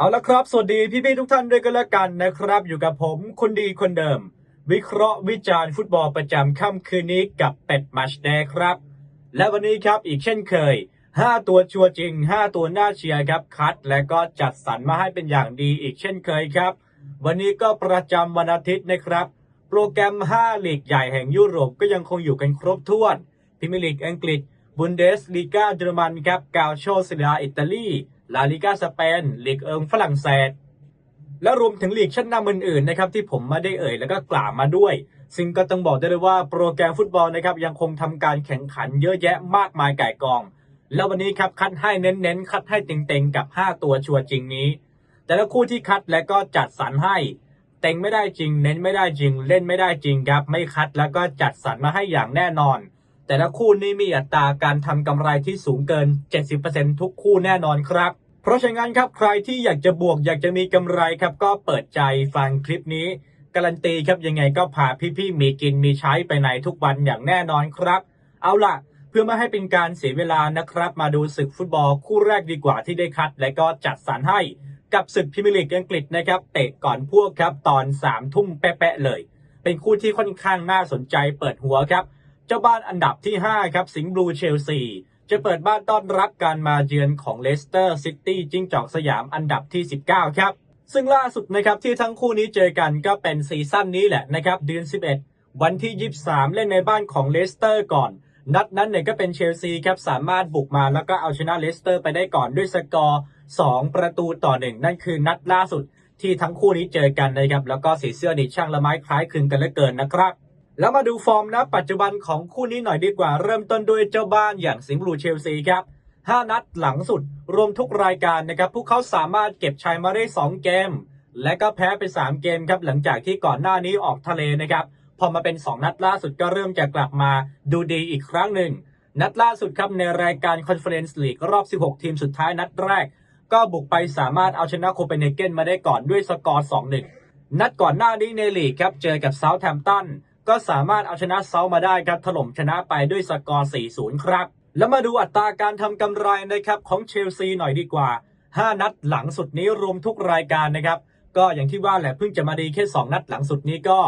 เอาละครับ สวัสดีพี่ๆทุกท่านด้วยกันแล้วกันนะครับ อยู่กับผมคนดีคนเดิม วิเคราะห์วิจารณ์ฟุตบอลประจำค่ำคืนนี้กับเป็ดมัชแดครับ และวันนี้ครับอีกเช่นเคย 5 ตัวชัวร์จริง 5 ตัวน่าเชียร์ครับคัด และก็จัดสรรมาให้เป็นอย่างดีอีกเช่นเคยครับ วันนี้ก็ประจำวันอาทิตย์นะครับ โปรแกรม 5 ลีกใหญ่แห่งยุโรปก็ยังคงอยู่กันครบถ้วนพรีมลีกอังกฤษบุนเดสลีกาเยอรมันครับกาโชซิลาอิตาลี ลาลิกาสเปนลีกเอิงฝรั่งเศส และรวมถึงลีกชั้นนำอื่นๆนะครับที่ผมไม่ได้เอ่ยแล้วก็กล่าวมาด้วย ซึ่งก็ต้องบอกได้เลยว่าโปรแกรมฟุตบอลนะครับยังคงทำการแข่งขันเยอะแยะมากมายก่ายกอง แล้ววันนี้ครับคัดให้เน้นๆ คัดให้เต็งๆ กับ 5 ตัวชัวร์จริงนี้ แต่ละคู่ที่คัดและก็จัดสรรให้เต็งไม่ได้จริง เน้นไม่ได้จริง เล่นไม่ได้จริงครับ ไม่คัดแล้วก็จัดสรรมาให้อย่างแน่นอน แต่ละคู่นี้มีอัตราการทำกำไรที่สูงเกิน 70%ทุกคู่แน่นอนครับ เพราะฉะนั้นครับใครที่อยากจะบวกอยากจะมีกำไรครับ ก็เปิดใจฟังคลิปนี้ การันตีครับยังไงก็พาพี่ๆมีกินมีใช้ไปไหนทุกวันอย่างแน่นอนครับ เอาล่ะ เพื่อไม่ให้เป็นการเสียเวลานะครับ มาดูศึกฟุตบอลคู่แรกดีกว่าที่ได้คัด และก็จัดสรรให้กับศึกพรีเมียร์ลีกอังกฤษนะครับเตะก่อนพวกครับตอน3ามทุ่มแปะๆเลย เป็นคู่ที่ค่อนข้างน่าสนใจเปิดหัวครับ เจ้าบ้านอันดับที่ 5 ครับ สิงห์บลูเชลซีจะเปิดบ้านต้อนรับการมาเยือนของเลสเตอร์ซิตี้จิ้งจอกสยามอันดับที่ 19 ครับ ซึ่งล่าสุดนะครับที่ทั้งคู่นี้เจอกันก็เป็นซีซั่นนี้แหละนะครับเดือน 11 วันที่ 23 เล่นในบ้านของเลสเตอร์ก่อน นัดนั้นเนี่ยก็เป็นเชลซีครับสามารถบุกมาแล้วก็เอาชนะเลสเตอร์ไปได้ก่อนด้วยสกอร์ 2 ประตูต่อ 1 นั่นคือนัดล่าสุดที่ทั้งคู่นี้เจอกันนะครับแล้วก็สีเสื้อดิช่างละไม้คล้ายคลึงกันเหลือเกินนะครับ แล้วมาดูฟอร์มนะปัจจุบันของคู่นี้หน่อยดีกว่า เริ่มต้นด้วยเจ้าบ้านอย่างสิงห์บลูเชลซีครับ 5 นัดหลังสุดรวมทุกรายการนะครับ พวกเขาสามารถเก็บชัยมาได้ 2 เกม และก็แพ้ไป 3 เกมครับ หลังจากที่ก่อนหน้านี้ออกทะเลนะครับ พอมาเป็น 2 นัดล่าสุดก็เริ่มจะกลับมาดูดีอีกครั้งหนึ่ง นัดล่าสุดครับในรายการคอนเฟอเรนซ์ลีกรอบ 16 ทีมสุดท้ายนัดแรก ก็บุกไปสามารถเอาชนะโคเปนเฮเกนมาได้ก่อนด้วยสกอร์ 2-1 นัดก่อนหน้านี้ในลีกครับเจอกับเซาท์แฮมป์ตัน ก็สามารถเอาชนะเซาท์มาได้ครับถล่มชนะไปด้วยสกอร์ 4-0 ครับ แล้วมาดูอัตราการทำกำไรนะครับของเชลซีหน่อยดีกว่า 5 นัดหลังสุดนี้รวมทุกรายการนะครับ ก็อย่างที่ว่าแหละเพิ่งจะมาดีแค่ 2 นัดหลังสุดนี้ก็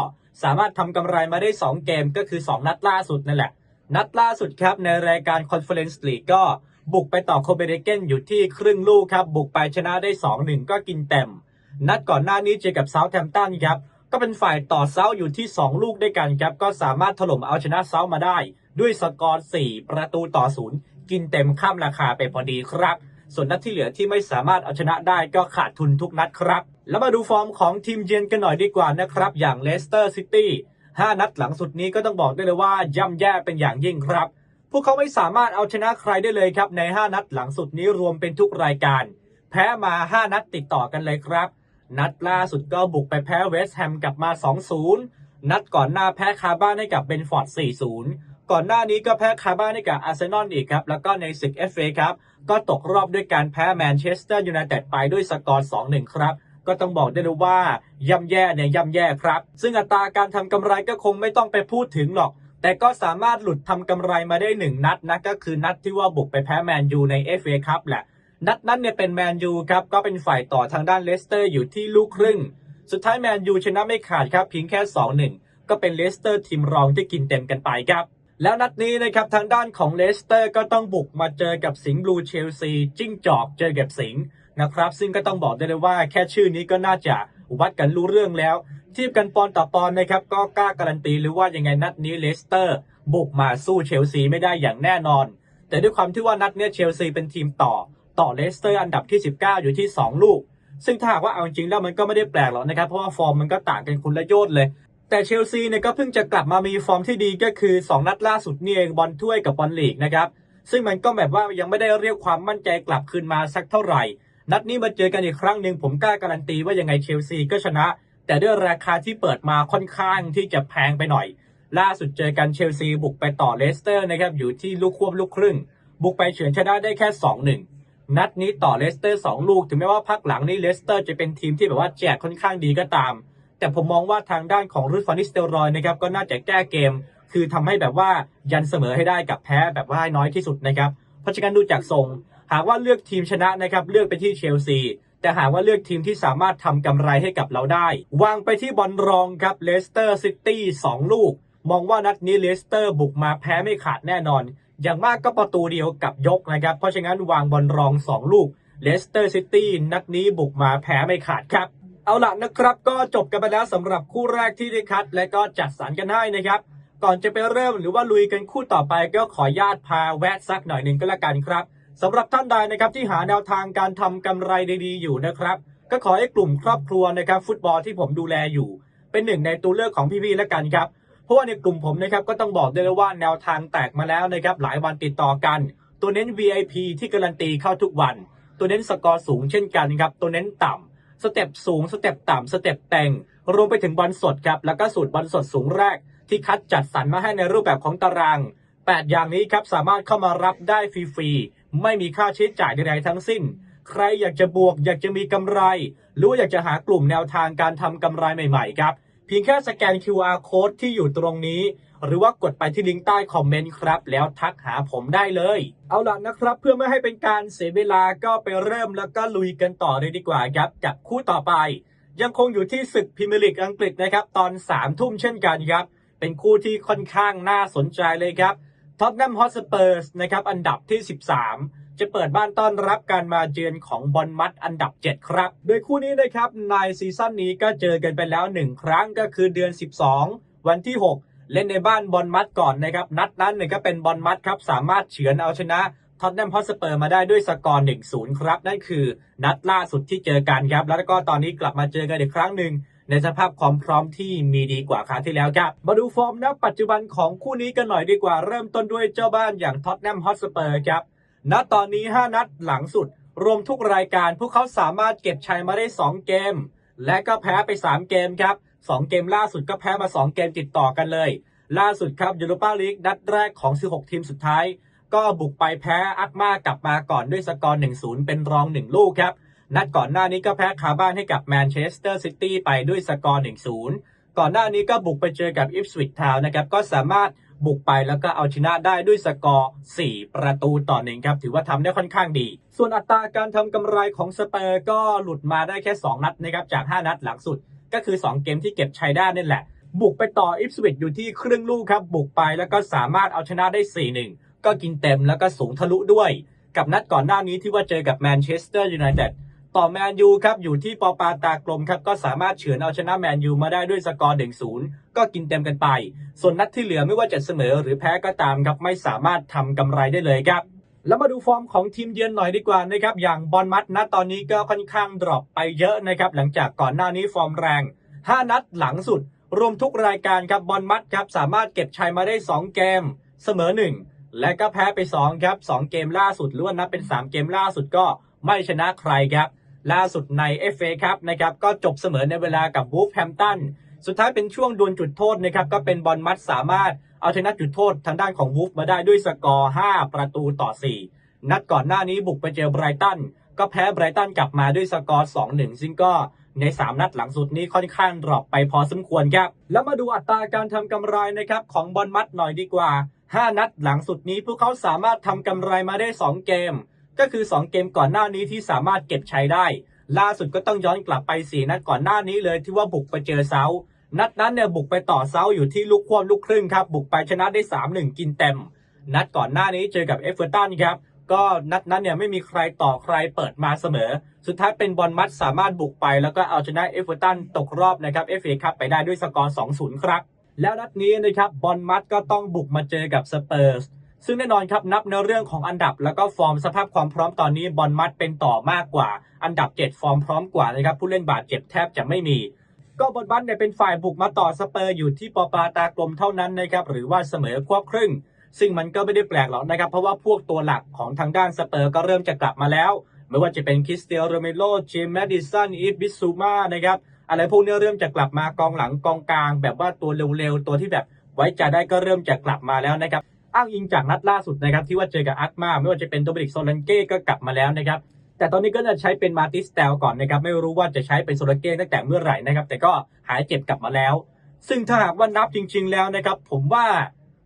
สามารถทำกำไรมาได้ 2 เกมก็คือ 2 นัดล่าสุดนั่นแหละ นัดล่าสุดครับในรายการคอนเฟอเรนซ์ลีกก็บุกไปต่อโคเปนเฮเกนอยู่ที่ครึ่งลูกครับ บุกไปชนะได้ 2-1 ก็กินเต็ม นัดก่อนหน้านี้เจอกับเซาท์แฮมป์ตันครับ ก็เป็นฝ่ายต่อเซาอยู่ที่ 2 ลูกด้วยกันครับก็สามารถถล่มเอาชนะเซามาได้ ด้วยสกอร์ 4 ประตูต่อศูนย์กินเต็มข้ามราคาไปพอดีครับ ส่วนนัดที่เหลือที่ไม่สามารถเอาชนะได้ก็ขาดทุนทุกนัดครับ แล้วมาดูฟอร์มของทีมเยือนกันหน่อยดีกว่านะครับ อย่างเลสเตอร์ซิตี้5นัดหลังสุดนี้ก็ต้องบอกได้เลยว่าย่ำแย่เป็นอย่างยิ่งครับ พวกเขาไม่สามารถเอาชนะใครได้เลยครับใน 5 นัดหลังสุดนี้รวมเป็นทุกรายการ แพ้มา 5 นัดติดต่อกันเลยครับ นัดล่าสุดก็บุกไปแพ้เวสต์แฮมกลับมา 2-0 นัดก่อนหน้าแพ้คาบ้านให้กับเบนฟอร์ด 4-0 ก่อนหน้านี้ก็แพ้คาบ้านให้กับอาร์เซนอลอีกครับ แล้วก็ในศึก FA ครับ ก็ตกรอบด้วยการแพ้แมนเชสเตอร์ยูไนเต็ดไปด้วยสกอร์ 2-1 ครับก็ต้องบอกได้เลยว่าย่ำแย่เนี่ยย่ำแย่ครับ ซึ่งอัตราการทำกำไรก็คงไม่ต้องไปพูดถึงหรอก แต่ก็สามารถหลุดทำกำไรมาได้1นัดนะก็คือนัดที่ว่าบุกไปแพ้แมนยูใน FA ครับแหละ นัดนั้นเนี่ยเป็นแมนยูครับก็เป็นฝ่ายต่อทางด้านเลสเตอร์อยู่ที่ลูกครึ่ง สุดท้ายแมนยูชนะไม่ขาดครับเพียงแค่ 2-1 ก็เป็นเลสเตอร์ทีมรองที่กินเต็มกันไปครับแล้วนัดนี้นะครับทางด้านของเลสเตอร์ก็ต้องบุกมาเจอกับสิงห์บลูเชลซีจิ้งจอกเจอกับสิงห์นะครับ ซึ่งก็ต้องบอกได้เลยว่าแค่ชื่อนี้ก็น่าจะวัดกันรู้เรื่องแล้วเทียบกันปอนต่อปอนนะครับก็กล้าการันตีหรือว่ายังไงนัดนี้เลสเตอร์ บุกมาสู้เชลซีไม่ได้อย่างแน่นอน แต่ด้วยความที่ว่านัดเนี้ยเชลซีเป็นทีมต่อ ต่อเลสเตอร์อันดับที่ 19 อยู่ที่ 2 ลูก ซึ่งถ้าหากว่าเอาจริงแล้วมันก็ไม่ได้แปลกหรอกนะครับ เพราะว่าฟอร์มมันก็ต่างกันคนละโยชน์เลย แต่เชลซีเนี่ยก็เพิ่งจะกลับมามีฟอร์มที่ดีก็คือ 2 นัดล่าสุดนี่เองบอลถ้วยกับบอลลีกนะครับซึ่งมันก็แบบว่ายังไม่ได้เรียกความมั่นใจกลับคืนมาสักเท่าไหร่ นัดนี้มาเจอกันอีกครั้งหนึ่งผมกล้าการันตีว่ายังไงเชลซีก็ชนะ แต่ด้วยราคาที่เปิดมาค่อนข้างที่จะแพงไปหน่อย ล่าสุดเจอกันเชลซีบุกไปต่อเลสเตอร์นะครับอยู่ที่ลูกควบลูกครึ่ง บุกไปเฉือนชนะได้แค่ 2-1 นัดนี้ต่อเลสเตอร์2ลูก ถึงแม้ว่าพักหลังนี้เลสเตอร์จะเป็นทีมที่แบบว่าแจกค่อนข้างดีก็ตาม แต่ผมมองว่าทางด้านของรุดฟานิสเตลรอยนะครับก็น่าจะแก้เกม คือทำให้แบบว่ายันเสมอให้ได้กับแพ้แบบว่าน้อยที่สุดนะครับเพราะฉะนั้นดูจากทรง หากว่าเลือกทีมชนะนะครับเลือกไปที่เชลซีแต่หากว่าเลือกทีมที่สามารถทำกำไรให้กับเราได้ วางไปที่บอลรองครับเลสเตอร์ซิตี้2ลูก มองว่านัดนี้เลสเตอร์บุกมาแพ้ไม่ขาดแน่นอน อย่างมากก็ประตูเดียวกับยกนะครับ เพราะฉะนั้นวางบอลรอง 2 ลูกเลสเตอร์ซิตี้นัดนี้บุกมาแพ้ไม่ขาดครับ เอาล่ะนะครับก็จบกันไปแล้วสำหรับคู่แรกที่ได้คัด และก็จัดสรรกันให้นะครับ ก่อนจะไปเริ่มหรือว่าลุยกันคู่ต่อไปก็ขอญาตพาแวะสักหน่อยหนึ่งก็แล้วกันครับสำหรับท่านใดนะครับที่หาแนวทางการทำกำไรดีๆอยู่นะครับ ก็ขอให้กลุ่มครอบครัวนะครับฟุตบอลที่ผมดูแลอยู่ เป็นหนึ่งในตัวเลือกของพี่ๆแล้วกันครับ เพราะว่าในกลุ่มผมนะครับก็ต้องบอกได้เลยว่าแนวทางแตกมาแล้วนะครับหลายวันติดต่อกัน ตัวเน้น VIP ที่การันตีเข้าทุกวัน ตัวเน้นสกอร์สูงเช่นกันครับตัวเน้นต่ำสเต็ปสูงสเต็ปต่ำสเต็ปแต่งรวมไปถึงบอลสดครับแล้วก็สูตรบอลสดสูงแรก ที่คัดจัดสรรมาให้ในรูปแบบของตาราง 8 อย่างนี้ครับสามารถเข้ามารับได้ฟรีๆไม่มีค่าใช้จ่ายใดๆทั้งสิ้น ใครอยากจะบวก อยากจะมีกำไร หรืออยากจะหากลุ่มแนวทางการทำกำไรใหม่ๆครับ เพียงแค่สแกน QR code ที่อยู่ตรงนี้ หรือว่ากดไปที่ลิงก์ใต้คอมเมนต์ครับ แล้วทักหาผมได้เลย เอาล่ะนะครับ เพื่อไม่ให้เป็นการเสียเวลาก็ไปเริ่มแล้วก็ลุยกันต่อเลยดีกว่าครับกับคู่ต่อไป ยังคงอยู่ที่ศึกพรีเมียร์ลีกอังกฤษนะครับ ตอน3ามทุ่มเช่นกันครับ เป็นคู่ที่ค่อนข้างน่าสนใจเลยครับท็อตแนมฮอตสเปอร์สนะครับอันดับที่ 13 จะเปิดบ้านต้อนรับการมาเยือนของบอลมัดอันดับ 7 ครับ โดยคู่นี้นะครับในซีซั่นนี้ก็เจอกันไปแล้ว 1 ครั้งก็คือเดือน 12 วันที่ 6 เล่นในบ้านบอลมัดก่อนนะครับ นัดนั้นเนี่ยก็เป็นบอลมัดครับ สามารถเฉือนเอาชนะท็อตแนมฮอตสเปอร์มาได้ด้วยสกอร์ 1-0 ครับ นั่นคือนัดล่าสุดที่เจอกันครับ แล้วก็ตอนนี้กลับมาเจอกันอีกครั้งหนึ่งในสภาพความพร้อมที่มีดีกว่าครั้งที่แล้วครับ มาดูฟอร์มณปัจจุบันของคู่นี้กันหน่อยดีกว่า เริ่มต้นด้วยเจ้าบ้านอย่างท็อตแนมฮอตสเปอร์ครับ ณตอนนี้ 5 นัดหลังสุด รวมทุกรายการพวกเขาสามารถเก็บชัยมาได้ 2 เกม และก็แพ้ไป 3 เกมครับ 2 เกมล่าสุดก็แพ้มา 2 เกมติดต่อกันเลย ล่าสุดครับยูโรปาลีกนัดแรกของ 16 ทีมสุดท้าย ก็บุกไปแพ้อัตมากลับมาก่อนด้วยสกอร์ 1-0 เป็นรอง 1 ลูกครับ นัดก่อนหน้านี้ก็แพ้คาบ้านให้กับแมนเชสเตอร์ซิตี้ไปด้วยสกอร์ 1-0 ก่อนหน้านี้ก็บุกไปเจอกับอิฟสวิตทาวนะครับก็สามารถ บุกไปแล้วก็เอาชนะได้ด้วยสกอร์ 4 ประตูต่อหนึ่งครับ ถือว่าทำได้ค่อนข้างดี ส่วนอัตราการทำกำไรของสเปอร์ก็หลุดมาได้แค่ 2 นัดนะครับจาก 5 นัดหลังสุด ก็คือ 2 เกมที่เก็บชัยได้นั่แหละ บุกไปต่ออิฟสวิตอยู่ที่ครึ่งลูกครับ บุกไปแล้วก็สามารถเอาชนะได้ 4-1 ก็กินเต็มแล้วก็สูงทะลุด้วย กับนัดก่อนหน้านี้ที่ว่าเจอกับแมนเชสเตอร์ยูไนเต็ด ต่อแมนยูครับอยู่ที่ปอปาตากลมครับก็สามารถเฉือนเอาชนะแมนยูมาได้ด้วยสกอร์1-0ก็กินเต็มกันไป ส่วนนัดที่เหลือไม่ว่าจะเสมอหรือแพ้ก็ตามครับไม่สามารถทำกำไรได้เลยครับแล้วมาดูฟอร์มของทีมเยือนหน่อยดีกว่านะครับอย่างบอลมัดนะตอนนี้ก็ค่อนข้างดรอปไปเยอะนะครับหลังจากก่อนหน้านี้ฟอร์มแรง 5 นัดหลังสุด รวมทุกรายการครับบอลมัดครับสามารถเก็บชัยมาได้ 2 เกม เสมอ 1 และก็แพ้ไป 2 ครับ 2 เกมล่าสุดหรือว่านับเป็น 3 เกมล่าสุดก็ไม่ชนะใครครับ ล่าสุดใน FA ครับนะครับก็จบเสมอในเวลากับบูฟแฮมตันสุดท้ายเป็นช่วงดวลจุดโทษนะครับก็เป็นบอลมัดสามารถเอาชนะจุดโทษทางด้านของวูฟมาได้ด้วยสกอร์ 5 ประตูต่อ 4 นัดก่อนหน้านี้บุกไปเจอไบรตันก็แพ้ไบรตันกลับมาด้วยสกอร์ 2-1 ซึ่งก็ใน 3 นัดหลังสุดนี้ค่อนข้างดรอปไปพอสมควรครับ แล้วมาดูอัตราการทำกำไรนะครับของบอลมัดหน่อยดีกว่า 5 นัดหลังสุดนี้พวกเขาสามารถทำกำไรมาได้ 2 เกม ก็คือ 2 เกมก่อนหน้านี้ที่สามารถเก็บชัยได้ ล่าสุดก็ต้องย้อนกลับไปสี่นัดก่อนหน้านี้เลยที่ว่าบุกไปเจอเซาท์นัดนั้นเนี่ยบุกไปต่อเซาท์อยู่ที่ลูกควบลูกครึ่งครับบุกไปชนะได้ 3-1 กินเต็ม นัดก่อนหน้านี้เจอกับเอฟเวอร์ตันครับก็นัดนั้นเนี่ยไม่มีใครต่อใครเปิดมาเสมอ สุดท้ายเป็นบอลมัดสามารถบุกไป แล้วก็เอาชนะเอฟเวอร์ตันตกรอบนะครับเอฟเอคัพไปได้ด้วยสกอร์ 2-0 ครับ แล้วนัดนี้นะครับบอลมัดก็ต้องบุกมาเจอกับสเปอร์ส ซึ่งแน่นอนครับนับในเรื่องของอันดับแล้วก็ฟอร์มสภาพความพร้อมตอนนี้บอลมัดเป็นต่อมากกว่า อันดับ 7 ฟอร์มพร้อมกว่านะครับผู้เล่นบาดเจ็บแทบจะไม่มี ก็บอลมัดเนี่ยเป็นฝ่ายบุกมาต่อสเปอร์อยู่ที่ปอปาตากลมเท่านั้นนะครับหรือว่าเสมอควบครึ่ง ซึ่งมันก็ไม่ได้แปลกหรอกนะครับเพราะว่าพวกตัวหลักของทางด้านสเปอร์ก็เริ่มจะกลับมาแล้ว ไม่ว่าจะเป็นคริสเตียโรเมโลเจมส์แมดิสันอีฟบิซูมานะครับอะไรพวกนี้เริ่มจะกลับมากองหลังกองกลาง แบบว่าตัวเร็วๆตัวที่แบบไว้ใจได้ก็เริ่มจะกลับมาแล้วนะครับ อ้างอิงจากนัดล่าสุดนะครับที่ว่าเจอกับอัคมาไม่ว่าจะเป็นโดมินิกโซลันเก้ก็กลับมาแล้วนะครับแต่ตอนนี้ก็จะใช้เป็นมาติสเตลก่อนนะครับไม่รู้ว่าจะใช้เป็นโซลันเก้ตั้งแต่เมื่อไหร่นะครับแต่ก็หายเจ็บกลับมาแล้ว ซึ่งถ้าหากว่านับจริง ๆ แล้วนะครับผมว่า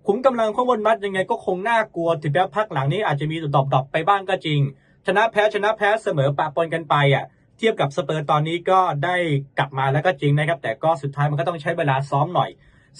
ขุมกำลังของบนมัดยังไงก็คงน่ากลัวถึงแม้พักหลังนี้อาจจะมีดรอปๆไปบ้างก็จริง ชนะแพ้ชนะแพ้เสมอปะปนกันไปอะเทียบกับสเปอร์ตอนนี้ก็ได้กลับมาแล้วก็จริงนะครับ แต่ก็สุดท้ายมันก็ต้องใช้เวลาซ้อมหน่อย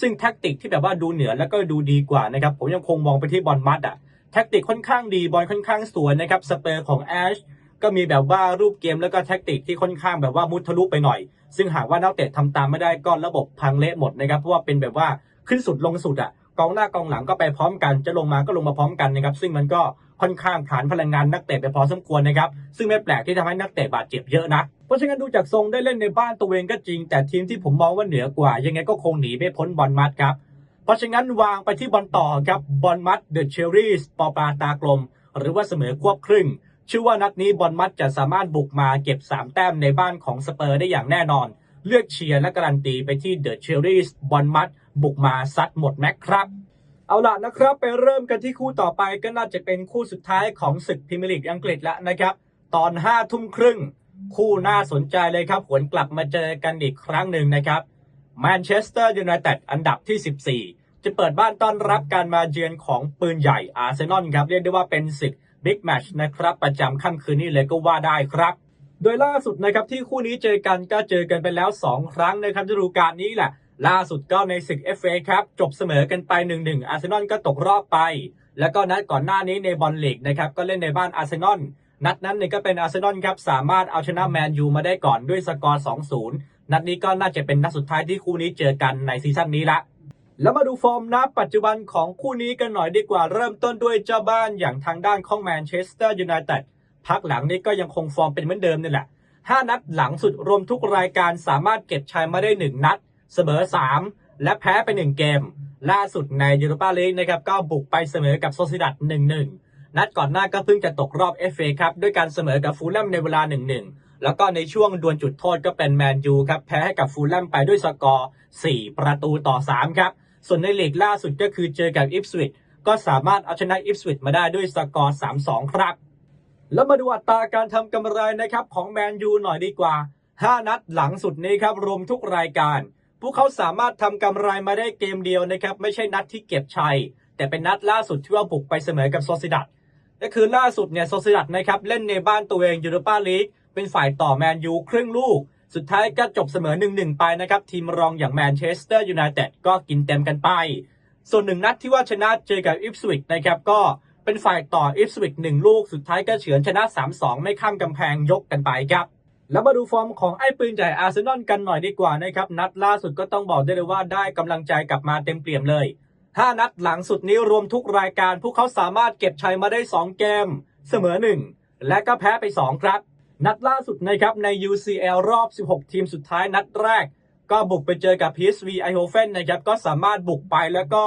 ซึ่งแท็กติกที่แบบว่าดูเหนือแล้วก็ดูดีกว่านะครับผมยังคงมองไปที่บอลมัดอะแท็กติกค่อนข้างดีบอลค่อนข้างสวยนะครับสเปอร์ของแอชก็มีแบบว่ารูปเกมแล้วก็แท็กติกที่ค่อนข้างแบบว่ามุดทะลุไปหน่อย ซึ่งหากว่านักเตะทำตามไม่ได้ก็ระบบพังเละหมดนะครับเพราะว่าเป็นแบบว่าขึ้นสุดลงสุดอะ กองหน้ากองหลังก็ไปพร้อมกัน จะลงมาก็ลงมาพร้อมกันนะครับ ซึ่งมันก็ค่อนข้างผลานพลังงานนักเตะไปพอสมควรนะครับ ซึ่งไม่แปลกที่ทำให้นักเตะบาดเจ็บเยอะนะเพราะฉะนั้นดูจากทรงได้เล่นในบ้านตัวเองก็จริง แต่ทีมที่ผมมองว่าเหนือกว่า ยังไงก็คงหนีไม่พ้นบอลมัดครับ เพราะฉะนั้นวางไปที่บอลต่อครับบอลมัดเดอะเชอรี่สปอปลาตากลม หรือว่าเสมอควบครึ่งชื่อว่านัดนี้บอลมัดจะสามารถบุกมาเก็บ 3 แต้มในบ้านของสเปอร์ได้อย่างแน่นอน เลือกเชียร์และการันตีไปที่เดอะเชอรี่บอลมัด บุกมาซัดหมดแม็กครับ เอาล่ะนะครับ ไปเริ่มกันที่คู่ต่อไปก็น่าจะเป็นคู่สุดท้ายของศึกพรีเมียร์ลีกอังกฤษแล้วนะครับ ตอน5ทุ่มครึ่ง คู่น่าสนใจเลยครับหวนกลับมาเจอกันอีกครั้งหนึ่งนะครับแมนเชสเตอร์ยูไนเต็ดอันดับที่ 14 จะเปิดบ้านต้อนรับการมาเยือนของปืนใหญ่อาร์เซนอลครับ เรียกได้ว่าเป็นศึกบิ๊กแมชนะครับ ประจำค่ำคืนนี้เลยก็ว่าได้ครับ โดยล่าสุดนะครับที่คู่นี้เจอกันก็เจอกันไปแล้ว 2 ครั้งนะครับฤดูกาลนี้แหละ ล่าสุดก็ในศึก FA ครับ จบเสมอกันไป 1-1 อาร์เซนอลก็ตกรอบไป แล้วก็นัดก่อนหน้านี้ในบอลลีกนะครับ ก็เล่นในบ้านอาร์เซนอล นัดนั้นเนี่ยก็เป็นอาร์เซนอลครับ สามารถเอาชนะแมนยูมาได้ก่อนด้วยสกอร์ 2-0 นัดนี้ก็น่าจะเป็นนัดสุดท้ายที่คู่นี้เจอกันในซีซั่นนี้ละ แล้วมาดูฟอร์มณปัจจุบันของคู่นี้กันหน่อยดีกว่า เริ่มต้นด้วยเจ้าบ้านอย่างทางด้านของแมนเชสเตอร์ยูไนเต็ด พักหลังนี้ก็ยังคงฟอร์มเป็นเหมือนเดิมนี่แหละ 5 นัดหลังสุดรวมทุกรายการสามารถเก็บชัยมาได้ 1 นัด เสมอ 3 และแพ้ไป 1 เกม ล่าสุดในยูโรปาลีกนะครับก็บุกไปเสมอกับโซซิดัด1-1 นัดก่อนหน้าก็เพิ่งจะตกรอบ FA ครับด้วยการเสมอกับฟูลแลมในเวลา 1-1 แล้วก็ในช่วงดวลจุดโทษก็เป็นแมนยูครับแพ้ให้กับฟูลแลมไปด้วยสกอร์ 4 ประตูต่อ 3 ครับ ส่วนในลีกล่าสุดก็คือเจอกับอิฟสวิตก็สามารถเอาชนะอิฟสวิตมาได้ด้วยสกอร์ 3-2 ครับแล้วมาดูอัตราการทำกำไรนะครับของแมนยูหน่อยดีกว่า 5 นัดหลังสุดนี้ครับรวมทุกรายการ พวกเขาสามารถทำกำไรมาได้เกมเดียวนะครับ ไม่ใช่นัดที่เก็บชัย แต่เป็นนัดล่าสุดที่ว่าบุกไปเสมอกับโซซิดัดก็คือล่าสุดเนี่ยโซซิดัดนะครับเล่นในบ้านตัวเองยูโรปาลีกเป็นฝ่ายต่อแมนยูครึ่งลูก สุดท้ายก็จบเสมอ 1-1 ไปนะครับ ทีมรองอย่างแมนเชสเตอร์ยูไนเต็ดก็กินเต็มกันไป ส่วนหนึ่งนัดที่ว่าชนะเจอกับอิฟสวิกนะครับก็เป็นฝ่ายต่ออิฟสวิกหนึ่งลูก สุดท้ายก็เฉือนชนะ 3-2 ไม่ข้ามกำแพงยกกันไปครับ แล้วมาดูฟอร์มของไอ้ปืนใหญ่อาร์เซนอลกันหน่อยดีกว่านะครับ นัดล่าสุดก็ต้องบอกได้เลยว่าได้กำลังใจกลับมาเต็มเปี่ยมเลย 5 นัดหลังสุดนี้รวมทุกรายการ พวกเขาสามารถเก็บชัยมาได้ 2 เกม เสมอ 1 และก็แพ้ไป 2 ครับ นัดล่าสุดนะครับใน UCL รอบ 16 ทีมสุดท้ายนัดแรก ก็บุกไปเจอกับ PSV Eindhoven นะครับก็สามารถบุกไปแล้วก็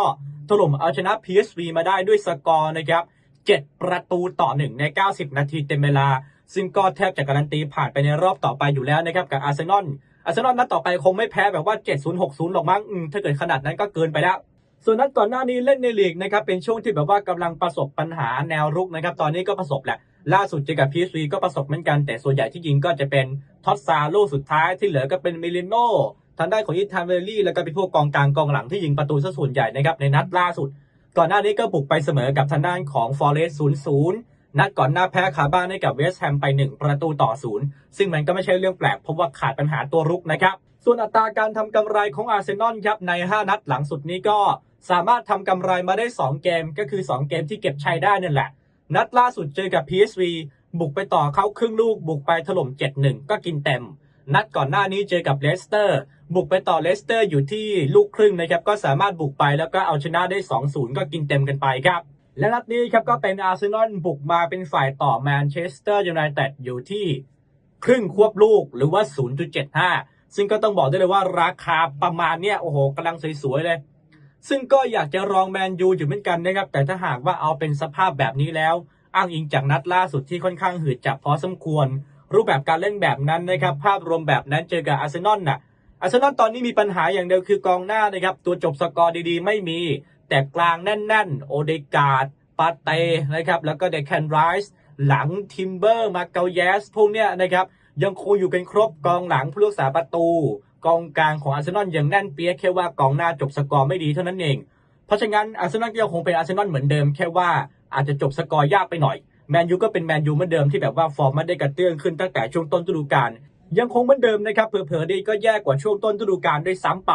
ถล่มเอาชนะ PSV มาได้ด้วยสกอร์นะครับ7ประตูต่อ 1 ใน 90 นาทีเต็มเวลา ซึ่งก็แทบจะการันตีผ่านไปในรอบต่อไปอยู่แล้วนะครับกับอาร์เซนอลอาร์เซนอลนัดต่อไปคงไม่แพ้แบบว่า 70 60 หรอกมั้งถ้าเกิดขนาดนั้นก็เกินไปแล้วส่วนนัดก่อนหน้านี้เล่นในลีกนะครับเป็นช่วงที่แบบว่ากำลังประสบปัญหาแนวรุกนะครับตอนนี้ก็ประสบแหละ ล่าสุดเจอกับ PSV ก็ประสบเหมือนกัน แต่ส่วนใหญ่ที่ยิงก็จะเป็นท็อตซาลูกสุดท้ายที่เหลือก็เป็นมิลิโนทางด้านของอิทานเวลลี่แล้วก็เป็นพวกกองกลางกองหลังที่ยิงประตูซะส่วนใหญ่นะครับในนัดล่าสุด ก่อนหน้านี้ก็บุกไปเสมอกับทางด้านของฟอเรสต์0-0นั นัดก่อนหน้าแพ้คาบ้านให้กับเวสต์แฮมไป 1 ประตูต่อ0ซึ่งมันก็ไม่ใช่เรื่องแปลกเพราะว่าขาดปัญหาตัวรุกนะครับ ส่วนอัตราการทำกำไรของอาร์เซนอลครับใน 5 นัดหลังสุดนี้ก็สามารถทำกำไรมาได้ 2 เกมก็คือ 2 เกมที่เก็บชัยได้นั่นแหละ นัดล่าสุดเจอกับ PSV บุกไปต่อเข้าครึ่งลูก บุกไปถล่ม 7-1 ก็กินเต็ม นัดก่อนหน้านี้เจอกับเลสเตอร์ บุกไปต่อเลสเตอร์อยู่ที่ลูกครึ่งนะครับ ก็สามารถบุกไปแล้วก็เอาชนะได้ 2-0 ก็กินเต็มกันไปครับ และนัดนี้ครับก็เป็นอาร์เซนอลบุกมาเป็นฝ่ายต่อแมนเชสเตอร์ยูไนเต็ดอยู่ที่ครึ่งควบลูกหรือว่า 0.75 ซึ่งก็ต้องบอกได้เลยว่าราคาประมาณเนี้ยโอ้โหกำลังสวยๆเลย ซึ่งก็อยากจะรองแมนยูอยู่เหมือนกันนะครับ แต่ถ้าหากว่าเอาเป็นสภาพแบบนี้แล้ว อ้างอิงจากนัดล่าสุดที่ค่อนข้างหืดจับพอสมควร รูปแบบการเล่นแบบนั้นนะครับ ภาพรวมแบบนั้นเจอกับอาร์เซนอลน่ะอาร์เซนอลตอนนี้มีปัญหาอย่างเดียวคือกองหน้านะครับ ตัวจบสกอร์ดีๆ ไม่มี แต่กลางแน่นๆ โอเดกาดปาเต้นะครับ แล้วก็เดคแคนไรส์หลังทิมเบอร์มาเกลเยสพวกเนี้ยนะครับ ยังคงอยู่กันครบกองหลังผู้รักษาประตู กองกลางของอาร์เซนอลยังแน่นเปียกแค่ว่ากองหน้าจบสกอร์ไม่ดีเท่านั้นเอง เพราะฉะนั้นอาร์เซนอลก็ยังคงเป็นอาร์เซนอลเหมือนเดิมแค่ว่าอาจจะจบสกอร์ยากไปหน่อยแมนยูก็เป็นแมนยูเหมือนเดิมที่แบบว่าฟอร์มไม่ได้กระเตื้องขึ้นตั้งแต่ช่วงต้นฤดูกาลยังคงเหมือนเดิมนะครับเผลอๆดีก็แย่กว่าช่วงต้นฤดูกาลด้วยซ้ำไป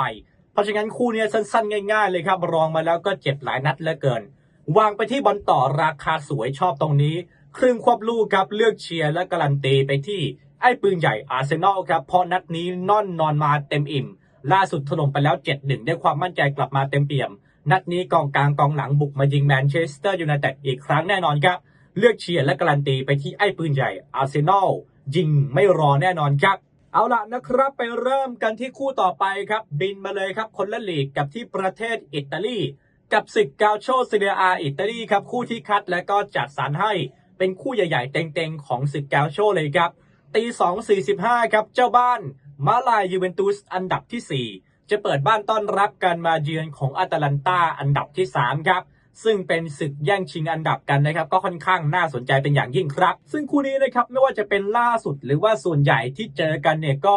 เพราะฉะนั้นคู่นี้สั้นๆ ง่ายๆ เลยครับ รองมาแล้วก็เจ็บหลายนัดเหลือเกิน วางไปที่บอลต่อราคาสวยชอบตรงนี้ ครึ่งควบลูกครับเลือกเชียร์และการันตีไปที่ไอ้ปืนใหญ่อาร์เซนอลครับเพราะนัดนี้นอนนอนมาเต็มอิ่ม ล่าสุดถล่มไปแล้ว 7-1 ได้ความมั่นใจกลับมาเต็มเปี่ยม นัดนี้กองกลางกองหลังบุกมายิงแมนเชสเตอร์ยูไนเต็ดอีกครั้งแน่นอนครับ เลือกเชียร์และการันตีไปที่ไอ้ปืนใหญ่อาร์เซนอลยิงไม่รอแน่นอนครับ เอาล่ะนะครับไปเริ่มกันที่คู่ต่อไปครับ บินมาเลยครับคนละลีกกับที่ประเทศอิตาลีกับศึกกาโชซีเรียอาอิตาลีครับคู่ที่คัดและก็จัดสรรให้เป็นคู่ใหญ่ๆเต็งๆ ของศึกกาโชเลยครับตี2.45 ครับเจ้าบ้านมาลายยูเวนตุสอันดับที่ 4 จะเปิดบ้านต้อนรับการมาเยือนของอาตาลันตาอันดับที่ 3 ครับ ซึ่งเป็นศึกแย่งชิงอันดับกันนะครับ ก็ค่อนข้างน่าสนใจเป็นอย่างยิ่งครับ ซึ่งคู่นี้นะครับไม่ว่าจะเป็นล่าสุดหรือว่าส่วนใหญ่ที่เจอกันเนี่ยก็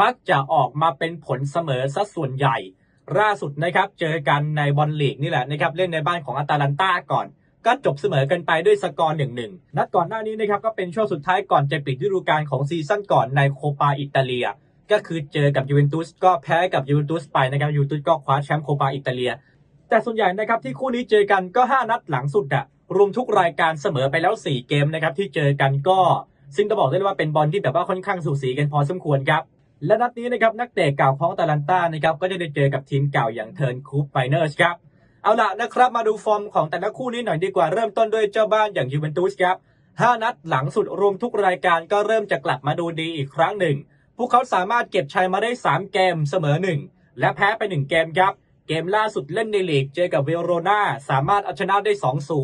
มักจะออกมาเป็นผลเสมอซะส่วนใหญ่ ล่าสุดนะครับเจอกันในบอลลีกนี่แหละนะครับเล่นในบ้านของอาตาลันตาก่อน ก็จบเสมอกันไปด้วยสกอร์หนึ่งหนึ่งนัดก่อนหน้านี้นะครับก็เป็นช่วงสุดท้ายก่อนจะปิดฤดูกาลของซีซั่นก่อนในโคปาอิตาเลีย ก็คือเจอกับยูเวนตุสก็แพ้กับยูเวนตุสไปนะครับยูเวนตุสก็คว้าแชมป์โคปาอิตาเลีย แต่ส่วนใหญ่นะครับที่คู่นี้เจอกันก็ 5 นัดหลังสุดอะรวมทุกรายการเสมอไปแล้ว 4 เกมนะครับที่เจอกันก็ ซึ่งต้องบอกได้เลยว่าเป็นบอลที่แบบว่าค่อนข้างสูสีกันพอสมควรครับและนัดนี้นะครับนักเตะเก่าของตาลันต้านะครับก็จะได้เจอกับทีมเก่าอย่างเทิร์นคูปไฟเนอร์สครับเอาล่ะนะครับมาดูฟอร์มของแต่ละคู่นี้หน่อยดีกว่าเริ่มต้นด้วยเจ้าบ้านอย่างยูเวนตุสครับ5นัดหลังสุดรวมทุกรายการก็เริ่มจะกลับมาดูดีอีกครั้งหนึ่ง พวกเขาสามารถเก็บชัยมาได้ 3 เกมเสมอ 1 และแพ้ไป 1 เกมครับ เกมล่าสุดเล่นในลีกเจอกับเวโรนาสามารถเอาชนะได้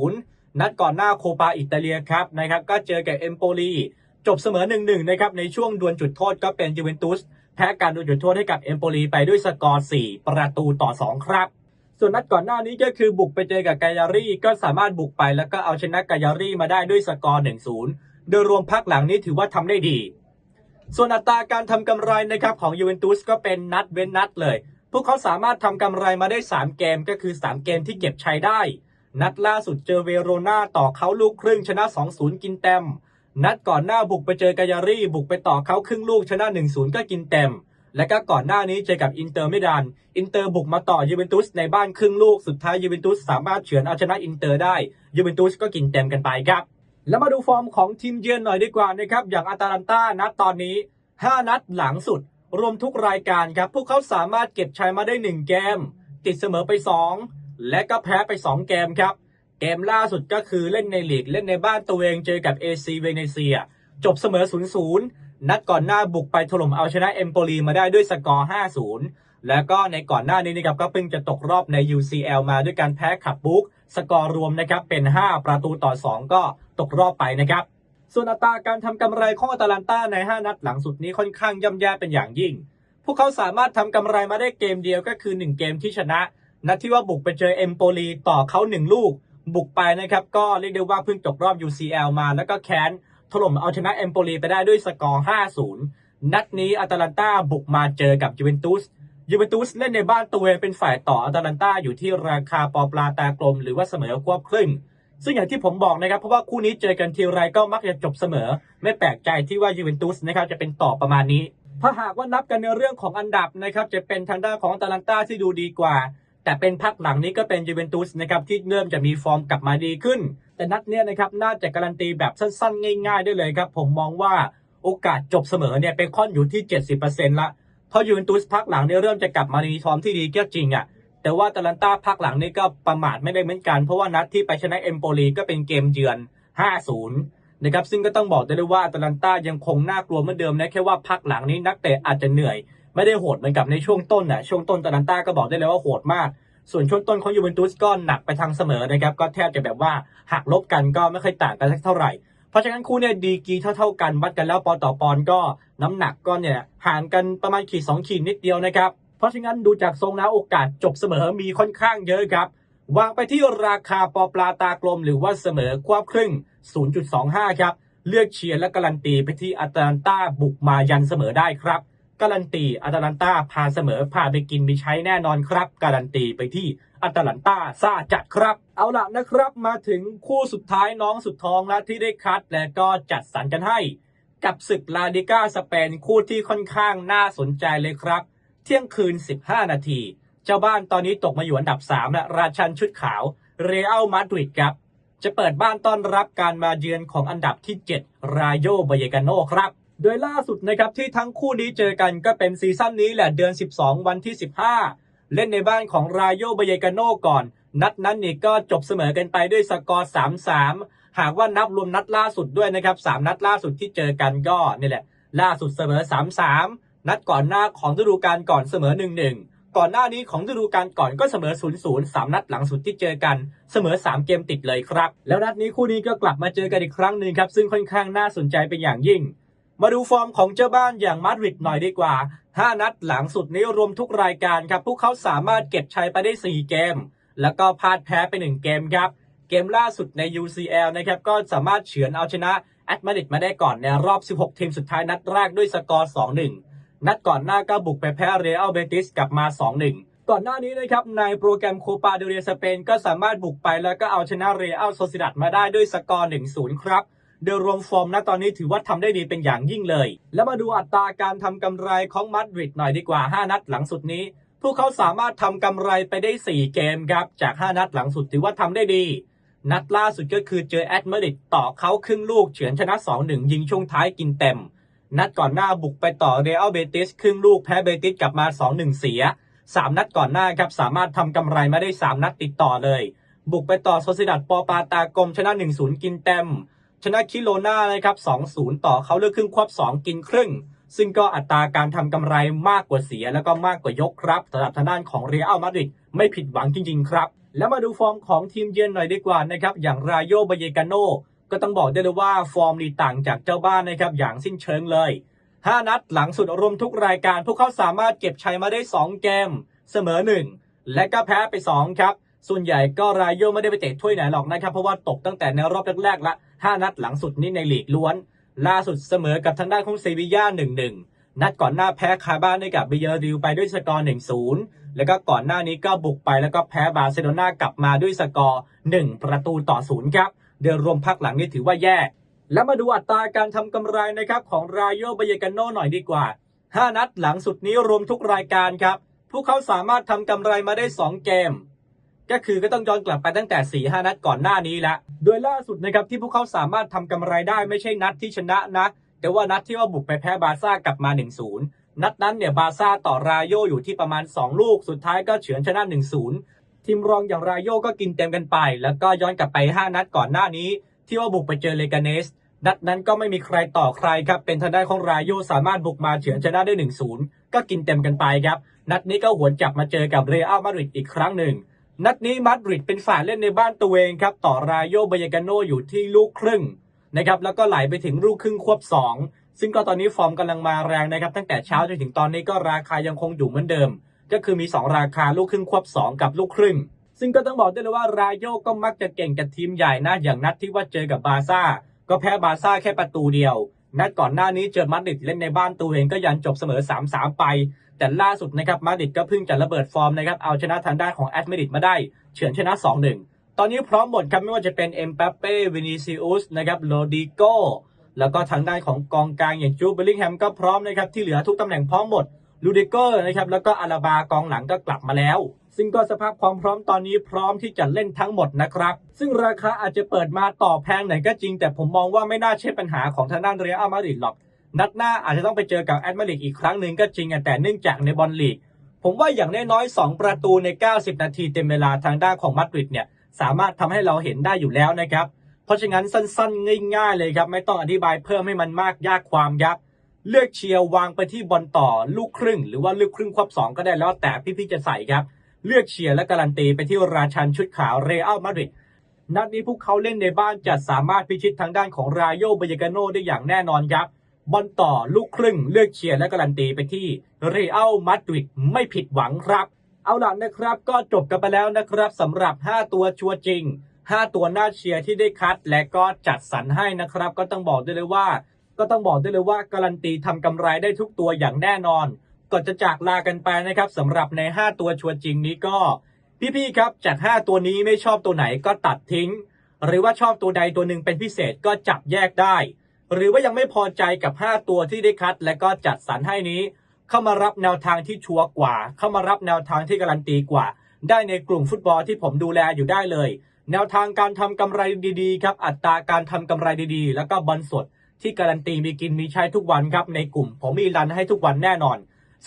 2-0 นัดก่อนหน้าโคปาอิตาเลียครับนะครับก็เจอกับเอมโปลีจบเสมอ 1-1 นะครับในช่วงดวลจุดโทษก็เป็นยูเวนตุสแพ้การดวลจุดโทษให้กับเอมโปลีไปด้วยสกอร์ 4 ประตูต่อ 2 ครับ ส่วนนัดก่อนหน้านี้ก็คือบุกไปเจอกับกายารีก็สามารถบุกไปแล้วก็เอาชนะกายารีมาได้ด้วยสกอร์ 1-0 โดยรวมพักหลังนี้ถือว่าทำได้ดี ส่วนอัตราการทำกำไรนะครับของยูเวนตุสก็เป็นนัดเว้นนัดเลย พวกเขาสามารถทำกำไรมาได้ 3 เกมก็คือ 3 เกมที่เก็บชัยได้ นัดล่าสุดเจอเวโรนาต่อเขาลูกครึ่งชนะ 2-0 กินเต็ม นัดก่อนหน้าบุกไปเจอกายารีบุกไปต่อเขาครึ่งลูกชนะ 1-0 ก็กินเต็ม และก็ก่อนหน้านี้เจอกับอินเตอร์มิลานอินเตอร์บุกมาต่อยูเวนตุสในบ้านครึ่งลูกสุดท้ายยูเวนตุสสามารถเฉือนเอาชนะอินเตอร์ได้ยูเวนตุสก็กินเต็มกันไปครับแล้วมาดูฟอร์มของทีมเยือนหน่อยดีกว่านะครับ อย่างอาตาลันตานัดตอนนี้ 5 นัดหลังสุด รวมทุกรายการครับ พวกเขาสามารถเก็บชัยมาได้ 1 เกม ติดเสมอไป 2 และก็แพ้ไป 2 เกมครับ เกมล่าสุดก็คือเล่นในลีกเล่นในบ้านตัวเองเจอกับ AC เวเนเซีย จบเสมอ 0-0 นัดก่อนหน้าบุกไปถล่มเอาชนะเอมโปลีมาได้ด้วยสกอร์ 5-0 แล้วก็ในก่อนหน้านี้นะครับก็เพิ่งจะตกรอบใน UCL มาด้วยการแพ้ขับบุ๊กสกอร์รวมนะครับเป็น 5 ประตูต่อ 2 ก็ตกรอบไปนะครับ ส่วนอัตราการทำกำไรของอาตาลันตาใน 5 นัดหลังสุดนี้ค่อนข้างย่ำแย่เป็นอย่างยิ่ง พวกเขาสามารถทำกำไรมาได้เกมเดียวก็คือ 1 เกมที่ชนะ นัดที่ว่าบุกไปเจอเอมโปลีต่อเขา 1 ลูก บุกไปนะครับ ก็เรียกได้ว่าเพิ่งตกรอบ UCL มา แล้วก็แค้นถล่มเอาชนะเอมโปลีไปได้ด้วยสกอร์ 5-0 นัดนี้อาตาลันตาบุกมาเจอกับยูเวนตุสยูเวนตุสเล่นในบ้านตัวเองเป็นฝ่ายต่ออาตาลันตาอยู่ที่ราคาปอปลาตากลม หรือว่าเสมอควบครึ่ง ซึ่งอย่างที่ผมบอกนะครับ เพราะว่าคู่นี้เจอกันทีไรก็มักจะจบเสมอ ไม่แปลกใจที่ว่ายูเวนตุสนะครับจะเป็นต่อประมาณนี้ ถ้าหากว่านับกันในเรื่องของอันดับนะครับจะเป็นทางด้านของตาลันตาที่ดูดีกว่า แต่เป็นพักหลังนี้ก็เป็นยูเวนตุสนะครับที่เริ่มจะมีฟอร์มกลับมาดีขึ้น แต่นัดเนี้ยนะครับน่าจะการันตีแบบสั้นๆ ง่าย ๆ ได้เลยครับผมมองว่าโอกาสจบเสมอเนี่ยเป็นค่อนอยู่ที่ 70%ละเพราะยูเวนตุสพักหลังเนี่ยเริ่มจะกลับมามีฟอร์มที่ดีก็จริงอะ แต่ว่าตาลันตาพักหลังนี่ก็ประมาทไม่ได้เหมือนกัน เพราะว่านัดที่ไปชนะเอมโปลีก็เป็นเกมเยือน 5-0 นะครับ ซึ่งก็ต้องบอกได้เลยว่าตาลันตายังคงน่ากลัวเหมือนเดิมนะแค่ว่าพักหลังนี้นักเตะอาจจะเหนื่อย ไม่ได้โหดเหมือนกับในช่วงต้นนะช่วงต้นตาลันตาก็บอกได้เลยว่าโหดมากส่วนช่วงต้นของยูเวนตุสก็หนักไปทางเสมอนะครับ ก็แทบจะแบบว่าหักลบกันก็ไม่ค่อยต่างกันสักเท่าไหร่ เพราะฉะนั้นคู่เนี่ยดีกีเท่าๆกันวัดกันแล้วปอนต่อปอนก็น้ำหนักก็เนี่ยห่างกันประมาณขีดสองขีดนิดเดียวนะครับ เพราะฉะนั้นดูจากทรงแล้วโอกาสจบเสมอมีค่อนข้างเยอะครับ วางไปที่ราคาปอปลาตากลมหรือว่าเสมอควบครึ่ง 0.25 ครับ เลือกเชียร์และการันตีไปที่อาตาลันตาบุกมายันเสมอได้ครับ การันตีอาตาลันตาพาเสมอพาไปกินมีใช้แน่นอนครับ การันตีไปที่อาตาลันตาซาจัดครับ เอาล่ะนะครับมาถึงคู่สุดท้ายน้องสุดท้องและที่ได้คัดและก็จัดสรรกันให้ กับศึกลาดิก้าสเปนคู่ที่ค่อนข้างน่าสนใจเลยครับ เที่ยงคืน 15 นาที เจ้าบ้านตอนนี้ตกมาอยู่อันดับ3และราชันชุดขาวเรอัลมาดริดครับ จะเปิดบ้านต้อนรับการมาเยือนของอันดับที่ 7 รายโยบเยกาโนครับ โดยล่าสุดนะครับที่ทั้งคู่นี้เจอกันก็เป็นซีซั่นนี้แหละเดือน 12 วันที่ 15 เล่นในบ้านของรายโยบเยกาโนก่อน นัดนั้นนี่ก็จบเสมอกันไปด้วยสกอร์3-3 หากว่านับรวมนัดล่าสุดด้วยนะครับ3นัดล่าสุดที่เจอกันก็นี่แหละ ล่าสุดเสมอ 3-3 นัดก่อนหน้าของฤดูกาลก่อนเสมอ 1-1 ก่อนหน้านี้ของฤดูกาลก่อนก็เสมอ 0-0 3 นัดหลังสุดที่เจอกันเสมอ 3 เกมติดเลยครับ แล้วนัดนี้คู่นี้ก็กลับมาเจอกันอีกครั้งหนึ่งครับ ซึ่งค่อนข้างน่าสนใจเป็นอย่างยิ่ง มาดูฟอร์มของเจ้าบ้านอย่างมาดริดหน่อยดีกว่า 5 นัดหลังสุดนี้รวมทุกรายการครับ พวกเขาสามารถเก็บชัยไปได้ 4 เกม แล้วก็พลาดแพ้ไป 1 เกมครับ เกมล่าสุดใน UCL นะครับก็สามารถเฉือนเอาชนะแอตมาดริดมาได้ก่อนในรอบ 16 ทีมสุดท้ายนัดแรกด้วยสกอร์ 2-1 นัดก่อนหน้าก็บุกไปแพ้เรอัลเบติสกลับมา 2-1 ก่อนหน้านี้นะครับในโปรแกรมโคปาเดเรียสเปนก็สามารถบุกไปแล้วก็เอาชนะเรอัลโซซิดัดมาได้ด้วยสกอร์ 1-0 ครับโดยรวมฟอร์มณตอนนี้ถือว่าทำได้ดีเป็นอย่างยิ่งเลย แล้วมาดูอัตราการทำกำไรของมาดริดหน่อยดีกว่า 5 นัดหลังสุดนี้ พวกเขาสามารถทำกำไรไปได้ 4 เกมครับ จาก 5 นัดหลังสุดถือว่าทำได้ดี นัดล่าสุดก็คือเจอแอตมาดริดต่อเขาครึ่งลูกเฉือนชนะ 2-1 ยิงช่วงท้ายกินเต็ม นัดก่อนหน้าบุกไปต่อเรอัลเบติสครึ่งลูกแพ้เบติสกลับมา 2-1 เสีย 3 นัดก่อนหน้าครับสามารถทำกำไรมาได้ 3 นัดติดต่อเลย บุกไปต่อโซซิดัดปอปาตากรมชนะ 1-0 กินเต็ม ชนะคิโลนานะครับ2-0 ต่อเขาเลือกครึ่งควบ 2 กินครึ่ง ซึ่งก็อัตราการทำกำไรมากกว่าเสีย แล้วก็มากกว่ายกครับสำหรับทางด้านของเรอัลมาดริดไม่ผิดหวังจริง ๆ ครับ แล้วมาดูฟอร์มของทีมเยือนหน่อยดีกว่านะครับอย่างรายโยบเยกาโน ก็ต้องบอกได้เลยว่าฟอร์มนี่ต่างจากเจ้าบ้านนะครับอย่างสิ้นเชิงเลย 5 นัดหลังสุดรวมทุกรายการ พวกเขาสามารถเก็บชัยมาได้ 2 เกม เสมอ 1 และก็แพ้ไป 2 ครับ ส่วนใหญ่ก็รายโยไม่ได้ไปเตะถ้วยไหนหรอกนะครับ เพราะว่าตกตั้งแต่ในรอบแรกๆละ 5 นัดหลังสุดนี้ในลีกล้วน ล่าสุดเสมอกับทางด้านของเซบีย่า1-1 นัดก่อนหน้าแพ้คาบ้านให้กับเบเยอร์ริวไปด้วยสกอร์ 1-0 แล้วก็ก่อนหน้านี้ก็บุกไปแล้วก็แพ้บาร์เซโลนากลับมาด้วยสกอร์ 1 ประตูต่อ 0 ครับ เดือนรวมพักหลังนี่ถือว่าแย่ แล้วมาดูอัตราการทำกำไรนะครับของรายโยบเยกาโนหน่อยดีกว่า 5 นัดหลังสุดนี้รวมทุกรายการครับพวกเขาสามารถทำกำไรมาได้ 2 เกม ก็คือก็ต้องย้อนกลับไปตั้งแต่4 5นัดก่อนหน้านี้ละ โดยล่าสุดนะครับที่พวกเขาสามารถทำกำไรได้ไม่ใช่นัดที่ชนะนะ แต่ว่านัดที่ว่าบุกไปแพ้บาร์ซ่ากลับมา 1-0นัดนั้นเนี่ยบาร์ซ่าต่อรายโยอยู่ที่ประมาณ 2 ลูก สุดท้ายก็เฉือนชนะ 1-0 ทีมรองอย่างรายโยก็กินเต็มกันไป แล้วก็ย้อนกลับไป 5 นัดก่อนหน้านี้ ที่ว่าบุกไปเจอเลกาเนส นัดนั้นก็ไม่มีใครต่อใครครับ เป็นทางด้านของรายโยสามารถบุกมาเฉือนชนะได้ 1-0 ก็กินเต็มกันไปครับ นัดนี้ก็หวนกลับมาเจอกับเรอัลมาดริดอีกครั้งหนึ่ง นัดนี้มาดริดเป็นฝ่ายเล่นในบ้านตัวเองครับ ต่อรายโยบเยกาโนอยู่ที่ลูกครึ่งนะครับ แล้วก็ไหลไปถึงลูกครึ่งควบ 2 ซึ่งก็ตอนนี้ฟอร์มกำลังมาแรงนะครับ ตั้งแต่เช้าจนถึงตอนนี้ก็ราคายังคงอยู่เหมือนเดิม ก็คือมี 2 ราคาลูกครึ่งควบ 2 กับลูกครึ่ง ซึ่งก็ต้องบอกได้เลยว่ารายโยก็มักจะเก่งกับทีมใหญ่นะอย่างนัดที่ว่าเจอกับบาซ่า ก็แพ้บาซ่าแค่ประตูเดียว นัดก่อนหน้านี้เจอมาดริดเล่นในบ้านตัวเองก็ยันจบเสมอ 3-3 ไป แต่ล่าสุดนะครับมาดริดก็เพิ่งจะระเบิดฟอร์มนะครับเอาชนะทางด้านของแอตมาดริดมาได้เฉือนชนะ 2-1 ตอนนี้พร้อมหมดครับไม่ว่าจะเป็นเอ็มบัปเป้วินิซิอุสนะครับโรดิโกแล้วก็ทางด้านของกองกลางอย่างจูเบลลิงแฮมก็พร้อมนะครับที่เหลือทุกตำแหน่งพร้อมหมด ลูดิเกอร์นะครับแล้วก็อาราบากองหลังก็กลับมาแล้ว ซึ่งก็สภาพความพร้อมตอนนี้พร้อมที่จะเล่นทั้งหมดนะครับ ซึ่งราคาอาจจะเปิดมาต่อแพงหน่อยก็จริง แต่ผมมองว่าไม่น่าใช่ปัญหาของทางด้านเรอัลมาดริดหรอก นัดหน้าอาจจะต้องไปเจอกับแอตมาดริดอีกครั้งหนึ่งก็จริงแต่เนื่องจากในบอลลีกผมว่าอย่างน้อยๆ2ประตูใน 90 นาทีเต็มเวลาทางด้านของมาดริดเนี่ยสามารถทำให้เราเห็นได้อยู่แล้วนะครับ เพราะฉะนั้นสั้นๆ ง่าย ๆ เลยครับ ไม่ต้องอธิบายเพิ่มให้มันมากยากความยับ เลือกเชียร์วางไปที่บอลต่อลูกครึ่ง หรือว่าลูกครึ่งควบสองก็ได้แล้วแต่พี่ๆจะใส่ครับ เลือกเชียร์และการันตีไปที่ราชันชุดขาวเรอัลมาดริดนัดนี้พวกเขาเล่นในบ้านจะสามารถพิชิตทางด้านของรายโยบเยกาโนได้อย่างแน่นอนครับบอลต่อลูกครึ่ง เลือกเชียร์และการันตีไปที่เรอัลมาดริดไม่ผิดหวังครับ เอาล่ะนะครับ ก็จบกันไปแล้วนะครับสำหรับ 5 ตัวชัวร์จริง 5 ตัวน่าเชียร์ที่ได้คัด และก็จัดสรรให้นะครับ ก็ต้องบอกได้เลยว่า ก็ต้องบอกได้เลยว่าการันตีทำกำไรได้ทุกตัวอย่างแน่นอน ก่อนจะจากลากันไปนะครับสำหรับใน 5 ตัวชัวจริงนี้ก็ พี่ๆครับจาก 5 ตัวนี้ไม่ชอบตัวไหนก็ตัดทิ้ง หรือว่าชอบตัวใดตัวหนึ่งเป็นพิเศษก็จับแยกได้ หรือว่ายังไม่พอใจกับ 5 ตัวที่ได้คัด และก็จัดสรรให้นี้ เข้ามารับแนวทางที่ชัวร์กว่า เข้ามารับแนวทางที่การันตีกว่า ได้ในกลุ่มฟุตบอลที่ผมดูแลอยู่ได้เลย แนวทางการทำกำไรดีๆครับอัตราการทำกำไรดีๆ แล้วก็บอลสด ที่การันตีมีกินมีใช้ทุกวันครับในกลุ่ม ผมมีรันให้ทุกวันแน่นอน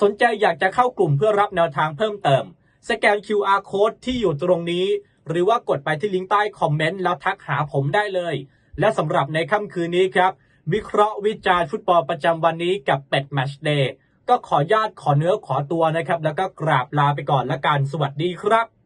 สนใจอยากจะเข้ากลุ่มเพื่อรับแนวทางเพิ่มเติม สแกน QR code ที่อยู่ตรงนี้ หรือว่ากดไปที่ลิงก์ใต้คอมเมนต์แล้วทักหาผมได้เลย และสำหรับในค่ำคืนนี้ครับวิเคราะห์วิจารณ์ฟุตบอลประจำวันนี้กับเป็ดแมชเดย์ก็ขอญาตขอเนื้อขอตัวนะครับ แล้วก็กราบลาไปก่อนละกัน สวัสดีครับ